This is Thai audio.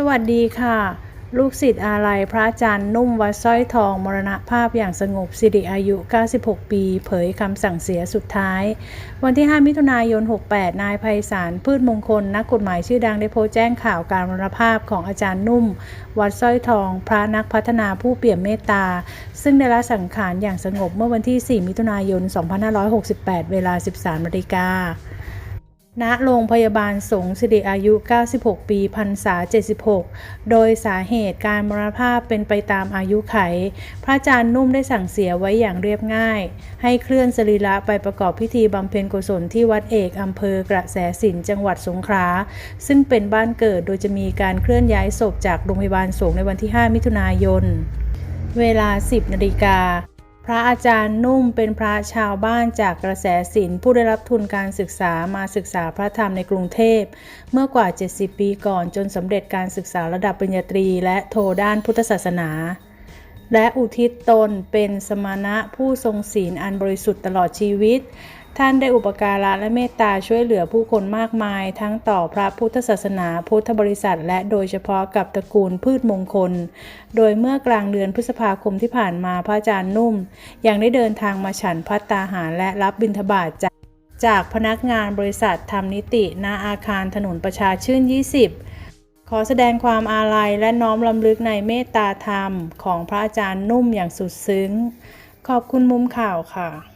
สวัสดีค่ะ ลูกศิษย์อาลัยพระอาจารย์นุ่มวัดสร้อยทองมรณภาพอย่างสงบสิริอายุ 96 ปี เผยคำสั่งเสียสุดท้าย วันที่ 5 มิถุนายน 68 นายไพศาลพืชมงคล นักกฎหมายชื่อดังได้โพสต์แจ้งข่าวการมรณภาพของอาจารย์นุ่ม วัดสร้อยทอง พระนักพัฒนาผู้เปี่ยมเมตตา ซึ่งได้ละสังขารอย่างสงบเมื่อวันที่ 4 มิถุนายน 2568 เวลา 13นาฬิกา ณโรงพยาบาลสงฆ์สิริอายุ 96 ปีพรรษา 76 โดยสาเหตุการมรณภาพเป็นไปตามอายุไข พระอาจารย์นุ่มได้สั่งเสียไว้อย่างเรียบง่าย ให้เคลื่อนสรีระไปประกอบพิธีบำเพ็ญกุศลที่วัดเอกอำเภอกระแสสินจังหวัดสงขลา ซึ่งเป็นบ้านเกิดโดยจะมีการเคลื่อนย้ายศพจากโรงพยาบาลสงฆ์ในวันที่ 5 มิถุนายน เวลา 10 นาฬิกา พระอาจารย์นุ่มเป็นพระชาวบ้านจากกระแสศิลป์ผู้ได้รับทุนการศึกษามาศึกษาพระธรรมในกรุงเทพ เมื่อกว่า 70 ปีก่อนจนสำเร็จการศึกษาระดับปริญญาตรี และโทด้านพุทธศาสนา และอุทิศตนเป็นสมณะผู้ทรงศีลอันบริสุทธิ์ตลอดชีวิต ท่านได้อุปการะและเมตตาช่วยเหลือผู้คนมากมาย ทั้งต่อพระพุทธศาสนาพุทธบริษัท และโดยเฉพาะกับตระกูลพืชมงคล โดยเมื่อกลางเดือนพฤษภาคมที่ผ่านมาพระอาจารย์นุ่ม ยังได้เดินทางมาฉันพัตตาหารและรับบิณฑบาตจากจากพนักงานบริษัททำนิติณอาคารถนนประชาชื่น 20 ขอแสดงความอาลัยและน้อมรำลึกในเมตตาธรรมของพระอาจารย์นุ่มอย่างสุดซึ้ง ขอบคุณมุมข่าวค่ะ